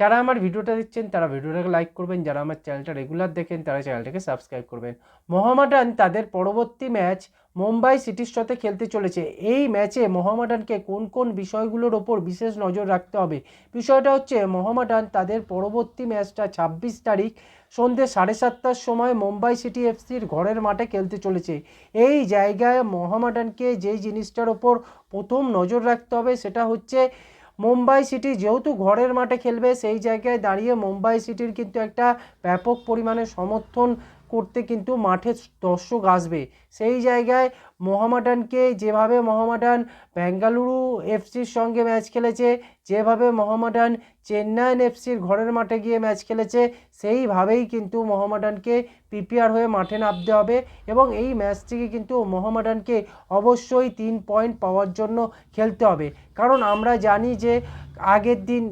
যারা আমার ভিডিওটা দেখছেন, তারা ভিডিওটাকে লাইক করবেন। যারা আমার চ্যানেলটা রেগুলার দেখেন, তারা চ্যানেলটাকে সাবস্ক্রাইব করবেন। মোহামেডান তাদের পরবর্তী ম্যাচ মুম্বাই সিটির সাথে খেলতে চলেছে। এই ম্যাচে মোহামেডানকে কোন কোন বিষয়গুলোর ওপর বিশেষ নজর রাখতে হবে? বিষয়টা হচ্ছে, মোহামেডান তাদের পরবর্তী ম্যাচটা ছাব্বিশ তারিখ সন্ধ্যে সাড়ে সাতটার সময় মুম্বাই সিটি এফসির ঘরের মাঠে খেলতে চলেছে। এই জায়গায় মোহামেডানকে যেই জিনিসটার ওপর প্রথম নজর রাখতে হবে, সেটা হচ্ছে মুম্বাই সিটি যেহেতু ঘরের মাঠে খেলবে, সেই জায়গায় দাঁড়িয়ে মুম্বাই সিটির কিন্তু একটা ব্যাপক পরিমাণে সমর্থন করতে কিন্তু মাঠে দর্শক আসবে। সেই জায়গায় মোহামেডানকে যেভাবে মোহামেডান বেঙ্গালুরু এফসির সঙ্গে ম্যাচ খেলেছে, যেভাবে মোহামেডান চেন্নাইন এফসির ঘরের মাঠে গিয়ে ম্যাচ খেলেছে, সেইভাবেই কিন্তু মোহামেডানকে প্রিপেয়ার হয়ে মাঠে নামতে হবে এবং এই ম্যাচ থেকে কিন্তু মোহামেডানকে অবশ্যই তিন পয়েন্ট পাওয়ার জন্য খেলতে হবে। কারণ আমরা জানি যে আগের দিন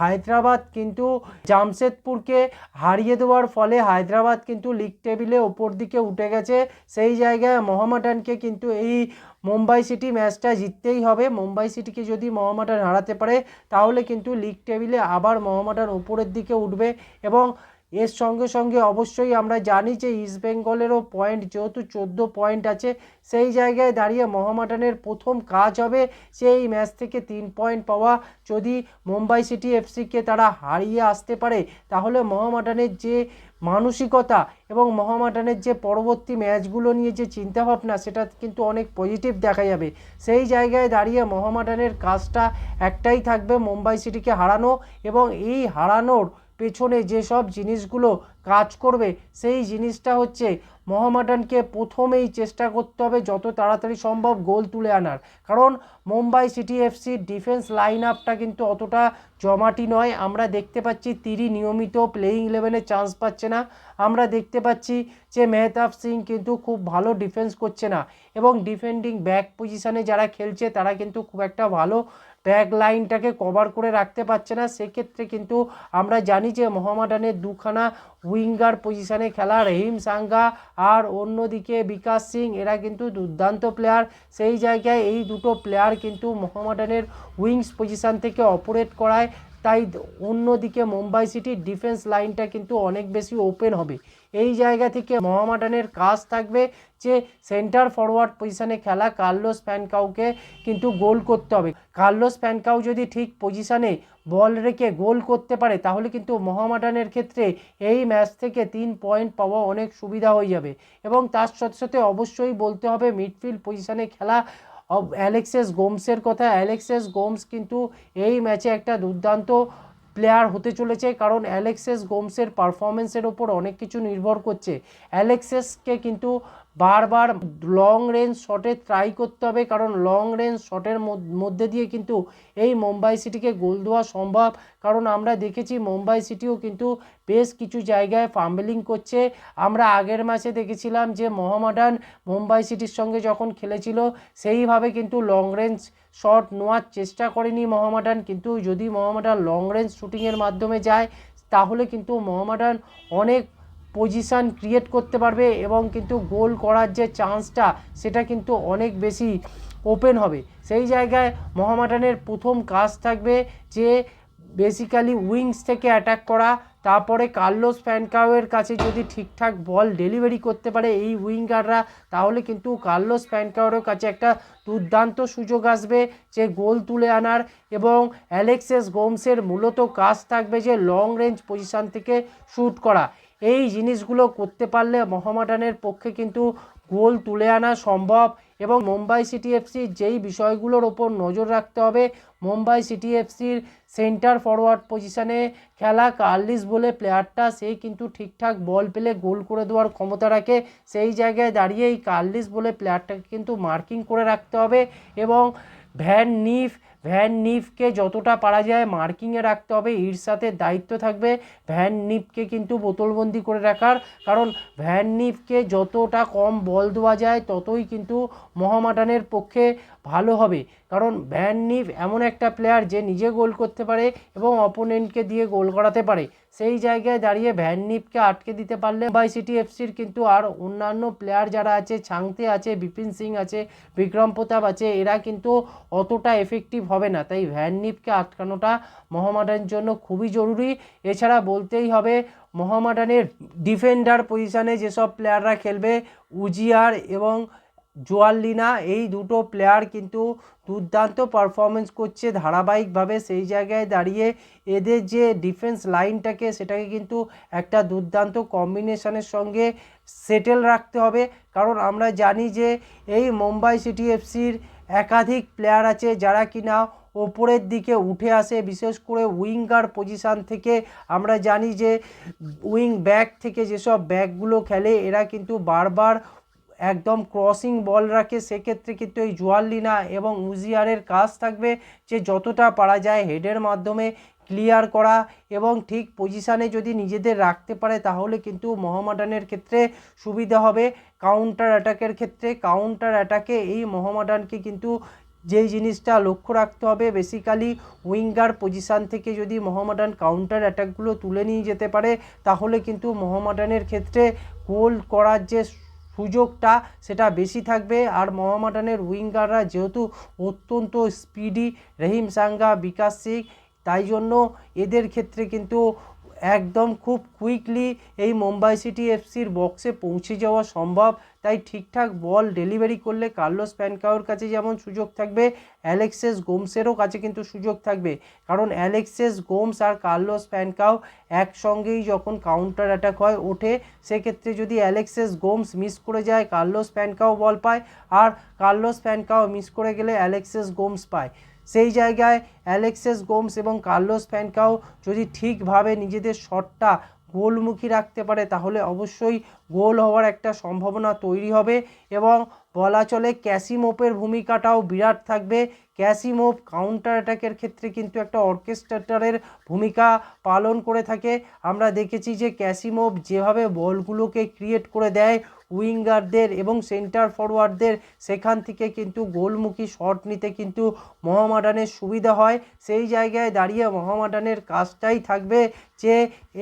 হায়দ্রাবাদ কিন্তু জামশেদপুরকে হারিয়ে দেওয়ার ফলে হায়দ্রাবাদ কিন্তু লিগ টেবিলে ওপর দিকে উঠে গেছে। সেই জায়গায় মোহামেডানকে কিন্তু এই মুম্বাই সিটি ম্যাচটা জিততেই হবে। মুম্বাই সিটিকে যদি মোহামেডান হারাতে পারে, তাহলে কিন্তু লিগ টেবিলে আবার মোহামেডান উপরের দিকে উঠবে এবং এর সঙ্গে সঙ্গে অবশ্যই আমরা জানি যে ইস্ট বেঙ্গলেরও পয়েন্ট যেহেতু চোদ্দ পয়েন্ট আছে, সেই জায়গায় দাঁড়িয়ে মোহামেডানের প্রথম কাজ হবে সেই ম্যাচ থেকে তিন পয়েন্ট পাওয়া। যদি মুম্বাই সিটি এফসিকে তারা হারিয়ে আসতে পারে, তাহলে মোহামেডানের যে মানসিকতা এবং মোহামেডানের যে পরবর্তী ম্যাচগুলো নিয়ে যে চিন্তাভাবনা, সেটা কিন্তু অনেক পজিটিভ দেখা যাবে। সেই জায়গায় দাঁড়িয়ে মোহামেডানের কাজটা একটাই থাকবে মুম্বাই সিটিকে হারানো এবং এই হারানোর পেছনে যেসব জিনিসগুলো কাজ করবে, সেই জিনিসটা হচ্ছে মোহামেডানকে প্রথমেই চেষ্টা করতে হবে যত তাড়াতাড়ি সম্ভব গোল তুলে আনার। কারণ মুম্বাই সিটি এফসির ডিফেন্স লাইন আপটা কিন্তু অতটা জমাটি নয়। আমরা দেখতে পাচ্ছি তিরি নিয়মিত প্লেয়িং ইলেভেনে চান্স পাচ্ছে না। আমরা দেখতে পাচ্ছি যে মেহতাব সিং কিন্তু খুব ভালো ডিফেন্স করছে না। এবং ডিফেন্ডিং ব্যাক পজিশনে যারা খেলছে, তারা কিন্তু খুব একটা ভালো ব্যাক লাইনটাকে কভার করে রাখতে পারছে না, সেক্ষেত্রে কিন্তু আমরা জানি যে মোহামেডানের দুখানা উইঙ্গার পজিশানে খেলা, রহিম সাঙ্গা আর অন্যদিকে বিকাশ সিং, এরা কিন্তু দুর্দান্ত প্লেয়ার সেই জায়গায় এই দুটো প্লেয়ার কিন্তু মোহামেডানের উইংস পজিশন থেকে অপারেট করায়। তাই অন্যদিকে মুম্বাই সিটির ডিফেন্স লাইনটা কিন্তু অনেক বেশি ওপেন হবে। এই জায়গা থেকে মোহামেডানের কাজ থাকবে যে সেন্টার ফরওয়ার্ড পজিশনে খেলা কার্লোস প্যানকাউকে কিন্তু গোল করতে হবে। কার্লোস প্যানকাউ যদি ঠিক পজিশনে বল রেখে গোল করতে পারে, তাহলে কিন্তু মোহামেডানের ক্ষেত্রে এই ম্যাচ থেকে তিন পয়েন্ট পাওয়া অনেক সুবিধা হয়ে যাবে। এবং তার সাথে সাথে অবশ্যই বলতে হবে, মিডফিল্ড পজিশনে খেলা অ্যালেক্সেস গোমসের কথা। অ্যালেক্সেস গোমস কিন্তু এই ম্যাচে একটা দুর্দান্ত প্লেয়ার হতে চলেছে কারণ অ্যালেক্সেস গোমসের পারফরমেন্সের ওপর অনেক কিছু নির্ভর করছে। অ্যালেক্সেসকে কিন্তু বারবার লং রেঞ্জ শটে ট্রাই করতে হবে, কারণ লং রেঞ্জ শটের মধ্যে দিয়ে কিন্তু এই মুম্বাই সিটিকে গোল দেওয়া সম্ভব। কারণ আমরা দেখেছি মুম্বাই সিটিও কিন্তু বেশ কিছু জায়গায় ফাম্বলিং করছে। আমরা আগের ম্যাচে দেখেছিলাম যে মোহামেডান মুম্বাই সিটির সঙ্গে যখন খেলেছিল, সেইভাবে কিন্তু লং রেঞ্জ শট নেওয়ার চেষ্টা করেনি মোহামেডান। কিন্তু যদি মোহামেডান লং রেঞ্জ শুটিংয়ের মাধ্যমে যায়, তাহলে কিন্তু মোহামেডান অনেক পজিশান ক্রিয়েট করতে পারবে এবং কিন্তু গোল করার যে চান্সটা সেটা কিন্তু অনেক বেশি ওপেন হবে। সেই জায়গায় মোহামেডানের প্রথম কাজ থাকবে যে বেসিক্যালি উইংস থেকে অ্যাটাক করা, তারপরে কার্লোস ফ্যানকাওয়ের কাছে যদি ঠিকঠাক বল ডেলিভারি করতে পারে এই উইঙ্গাররা, তাহলে কিন্তু কার্লোস ফ্যানকাওয়ের কাছে একটা দুর্দান্ত সুযোগ আসবে যে গোল তুলে আনার এবং অ্যালেক্সেস গোমসের মূলত কাজ থাকবে যে লং রেঞ্জ পজিশান থেকে শ্যুট করা। এই জিনিসগুলো করতে পারলে মোহামেডানের পক্ষে কিন্তু গোল তুলে আনা সম্ভব এবং মুম্বাই সিটি এফসির যেই বিষয়গুলোর ওপর নজর রাখতে হবে, মুম্বাই সিটি এফসির সেন্টার ফরওয়ার্ড পজিশনে খেলা কার্লিস বলে প্লেয়ারটা সে কিন্তু ঠিকঠাক বল পেলে গোল করে দেওয়ার ক্ষমতা রাখে। সেই জায়গায় দাঁড়িয়ে এই কার্লিস বলে প্লেয়ারটাকে কিন্তু মার্কিং করে রাখতে হবে এবং ভ্যান নিফ ভ্যান নিফকে যতটা পারা যায় মার্কিংয়ে রাখতে হবে। এর সাথে দায়িত্ব থাকবে ভ্যান নিফকে কিন্তু বোতলবন্দি করে রাখার। কারণ ভ্যান নিফকে যতটা কম বল দেওয়া যায়, ততই কিন্তু মহামাটানের পক্ষে ভালো হবে। কারণ ভ্যান নিফ এমন একটা প্লেয়ার যে নিজে গোল করতে পারে এবং অপোনেন্টকে দিয়ে গোল করাতে পারে। সেই জায়গায় দাঁড়িয়ে ভ্যান নিভকে আটকে দিতে পারলে বাই সিটি এফসির কিন্তু আর অন্যান্য প্লেয়ার যারা আছে ছাংতে আছে বিপিন সিং আছে বিক্রম প্রতাপ আছে, এরা কিন্তু অতটা এফেক্টিভ হবে না। তাই ভ্যান নিভকে আটকানোটা মোহামেডানের জন্য খুবই জরুরি। এছাড়া বলতেই হবে মোহামেডানের ডিফেন্ডার পজিশানে যেসব প্লেয়াররা খেলবে উজিয়ার এবং জোয়াল্লিনা এই দুটো প্লেয়ার কিন্তু দুর্দান্ত পারফরমেন্স করছে ধারাবাহিকভাবে। সেই জায়গায় দাঁড়িয়ে এদের যে ডিফেন্স লাইনটাকে সেটাকে কিন্তু একটা দুর্দান্ত কম্বিনেশনের সঙ্গে সেটেল রাখতে হবে। কারণ আমরা জানি যে, এই মুম্বাই সিটি এফসির একাধিক প্লেয়ার আছে যারা কিনা ওপরের দিকে উঠে আসে। বিশেষ করে উইঙ্গার পজিশান থেকে আমরা জানি যে, উইং ব্যাক থেকে যেসব ব্যাকগুলো খেলে, এরা কিন্তু বারবার একদম ক্রসিং বল রাখে, সেক্ষেত্রে কিন্তু এই জোয়াল্লিনা এবং উজিয়ারের কাজ থাকবে যে যতটা পারা যায় হেডের মাধ্যমে ক্লিয়ার করা এবং ঠিক পজিশানে যদি নিজেদের রাখতে পারে তাহলে কিন্তু মোহামেডানের ক্ষেত্রে সুবিধা হবে। কাউন্টার অ্যাটাকের ক্ষেত্রে কাউন্টার অ্যাটাকে এই মোহামেডানকে কিন্তু যেই জিনিসটা লক্ষ্য রাখতে হবে বেসিক্যালি উইঙ্গার পজিশান থেকে যদি মোহামেডান কাউন্টার অ্যাটাকগুলো তুলে নিয়ে যেতে পারে, তাহলে কিন্তু মোহামেডানের ক্ষেত্রে গোল করার যে সুযোগটা সেটা বেশি থাকবে। আর মহামাডানের উইঙ্গাররা যেহেতু অত্যন্ত স্পিডি, রহিম সাঙ্গা, বিকাশ সিং, তাই জন্য এদের ক্ষেত্রে কিন্তু একদম খুব কুইকলি এই মুম্বাই সিটি এফসির বক্সে পৌঁছে যাওয়া সম্ভব। তাই ঠিকঠাক বল ডেলিভারি করলে কার্লোস প্যানকাওর কাছে যেমন সুযোগ থাকবে, অ্যালেক্সেস গোমসেরও কাছে কিন্তু সুযোগ থাকবে। কারণ অ্যালেক্সেস গোমস আর কার্লোস প্যানকাও একসঙ্গেই যখন কাউন্টার অ্যাটাক হয় ওঠে, সেক্ষেত্রে যদি অ্যালেক্সেস গোমস মিস করে যায়, কার্লোস প্যানকাও বল পায়। আর কার্লোস প্যানকাও মিস করে গেলে অ্যালেক্সেস গোমস পায়। সেই জায়গায় অ্যালেক্সেস গোমস এবং কার্লোস ফ্যানকাও যদি ঠিকভাবে নিজেদের শটটা গোলমুখী রাখতে পারে, তাহলে অবশ্যই গোল হওয়ার একটা সম্ভাবনা তৈরি হবে এবং বলা চলে ক্যাসিমোপের ভূমিকাটাও বিরাট থাকবে। ক্যাসিমোপ কাউন্টার অ্যাটাকের ক্ষেত্রে কিন্তু একটা অর্কেস্ট্রেটারের ভূমিকা পালন করে থাকে। আমরা দেখেছি যে ক্যাসিমোভ যেভাবে বলগুলোকে ক্রিয়েট করে দেয় উইঙ্গারদের এবং সেন্টার ফরওয়ার্ডদের সেখান থেকে কিন্তু গোলমুখী শট নিতে কিন্তু মহামাডানের সুবিধা হয়। সেই জায়গায় দাঁড়িয়ে মহামাডানের কাজটাই থাকবে যে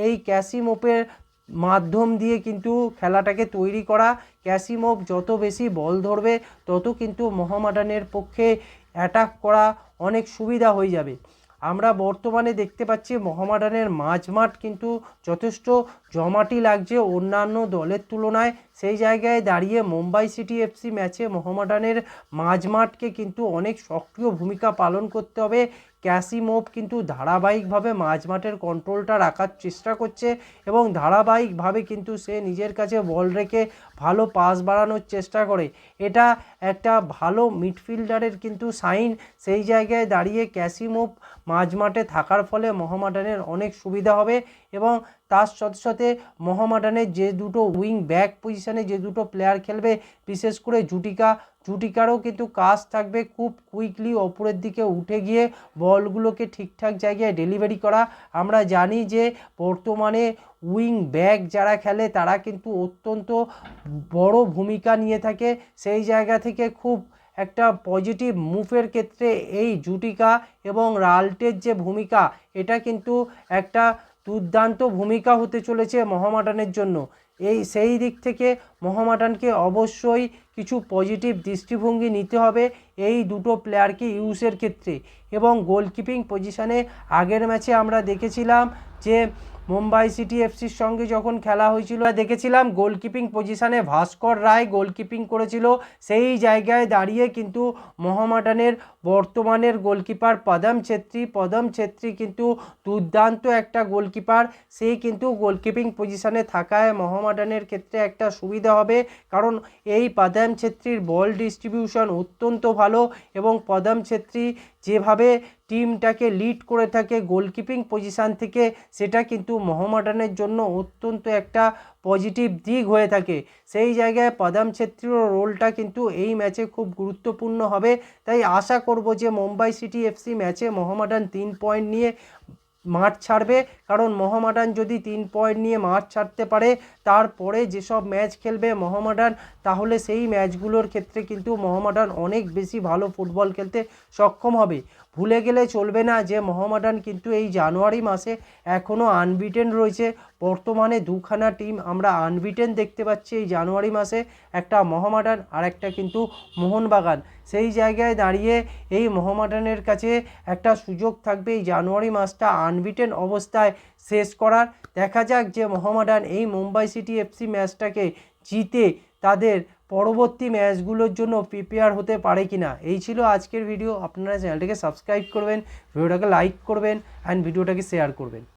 এই ক্যাসিমোপের মাধ্যম দিয়ে কিন্তু খেলাটাকে তৈরি করা। ক্যাসিমোভ যত বেশি বল ধরবে, তত কিন্তু মহামাডানের পক্ষে অ্যাটাক করা অনেক সুবিধা হয়ে যাবে। আমরা বর্তমানে দেখতে পাচ্ছি মোহামেডানের মাঝমাঠ কিন্তু যথেষ্ট জমাটি লাগছে অন্যান্য দলের তুলনায়। সেই জায়গায় দাঁড়িয়ে মুম্বাই সিটি এফসি ম্যাচে মোহামেডানের মাঝমাঠকে কিন্তু অনেক সক্রিয় ভূমিকা পালন করতে হবে। ক্যাসিমোভ কিন্তু ধারাবাহিকভাবে মাঝমাঠের কন্ট্রোলটা রাখার চেষ্টা করছে এবং ধারাবাহিকভাবে কিন্তু সে নিজের কাছে বল রেখে ভালো পাস বাড়ানোর চেষ্টা করে। এটা একটা ভালো মিডফিল্ডারের কিন্তু সাইন সেই জায়গায় দাঁড়িয়ে ক্যাসিমোভ মাঝমাঠে থাকার ফলে মোহামেডানের অনেক সুবিধা হবে এবং তার সাথে সাথে মোহামেডানের যে দুটো উইং ব্যাক পজিশানে যে দুটো প্লেয়ার খেলবে, বিশেষ করে জুটিকা, জুটিকারও কিন্তু কাজ থাকবে খুব কুইকলি ওপরের দিকে উঠে গিয়ে বলগুলোকে ঠিকঠাক জায়গায় ডেলিভারি করা। আমরা জানি যে বর্তমানে উইং ব্যাক যারা খেলে, তারা কিন্তু অত্যন্ত বড় ভূমিকা নিয়ে থাকে। সেই জায়গা থেকে খুব একটা পজিটিভ মুভের ক্ষেত্রে এই জুটিকা এবং রাল্টের যে ভূমিকা, এটা কিন্তু একটা দুর্দান্ত ভূমিকা হতে চলেছে মহামাডানের জন্য। এই সেই দিক থেকে মোহামেডানকে অবশ্যই কিছু পজিটিভ দৃষ্টিভঙ্গি নিতে হবে এই দুটো প্লেয়ারকে ইউসের ক্ষেত্রে। এবং গোলকিপিং পজিশানে আগের ম্যাচে আমরা দেখেছিলাম যে মুম্বাই সিটি এফসির সঙ্গে যখন খেলা হয়েছিল দেখেছিলাম গোলকিপিং পজিশানে ভাস্কর রায় গোলকিপিং করেছিল, সেই জায়গায় দাঁড়িয়ে কিন্তু মোহামেডানের বর্তমানের গোলকিপার পদম ছেত্রী। পদম ছেত্রী কিন্তু দুর্দান্ত একটা গোলকিপার। সে কিন্তু গোলকিপিং পজিশানে থাকায় মোহামেডানের ক্ষেত্রে একটা সুবিধা হবে। কারণ এই পদম ছেত্রীর বল ডিস্ট্রিবিউশন অত্যন্ত ভালো এবং পদম ছেত্রী যেভাবে টিমটাকে লিড করে থাকে গোলকিপিং পজিশান থেকে, সেটা কিন্তু মোহামেডানের জন্য অত্যন্ত একটা পজিটিভ দিক হয়ে থাকে। সেই জায়গায় পদাম ছেত্রীর রোলটা কিন্তু এই ম্যাচে খুব গুরুত্বপূর্ণ হবে। তাই আশা করব যে মুম্বাই সিটি এফসি ম্যাচে মোহামেডান তিন পয়েন্ট নিয়ে মাঠ ছাড়বে। কারণ মোহামেডান যদি তিন পয়েন্ট নিয়ে মাঠ ছাড়তে পারে, তারপরে যেসব ম্যাচ খেলবে মোহামেডান, তাহলে সেই ম্যাচগুলোর ক্ষেত্রে কিন্তু মোহামেডান অনেক বেশি ভালো ফুটবল খেলতে সক্ষম হবে। ভুলে গেলে চলবে না যে মোহামেডান কিন্তু এই জানুয়ারি মাসে এখনও আনবিটেন রয়েছে। বর্তমানে দুখানা টিম আমরা আনবিটেন দেখতে পাচ্ছি এই জানুয়ারি মাসে, একটা মোহামেডান আর একটা কিন্তু মোহনবাগান। সেই জায়গায় দাঁড়িয়ে এই মোহামেডানের কাছে একটা সুযোগ থাকবে এই জানুয়ারি মাসটা আনবিটেন অবস্থায়। শেষ করার। দেখা যাক যে মোহামেডান এই মুম্বাই সিটি এফসি ম্যাচটাকে জিতে তাদের পরবর্তী ম্যাচগুলোর জন্য প্রিপেয়ার হতে পারে কি না এই ছিল আজকের ভিডিও। আপনারা চ্যানেলটাকে সাবস্ক্রাইব করবেন, ভিডিওটাকে লাইক করবেন, অ্যান্ড ভিডিওটাকে শেয়ার করবেন।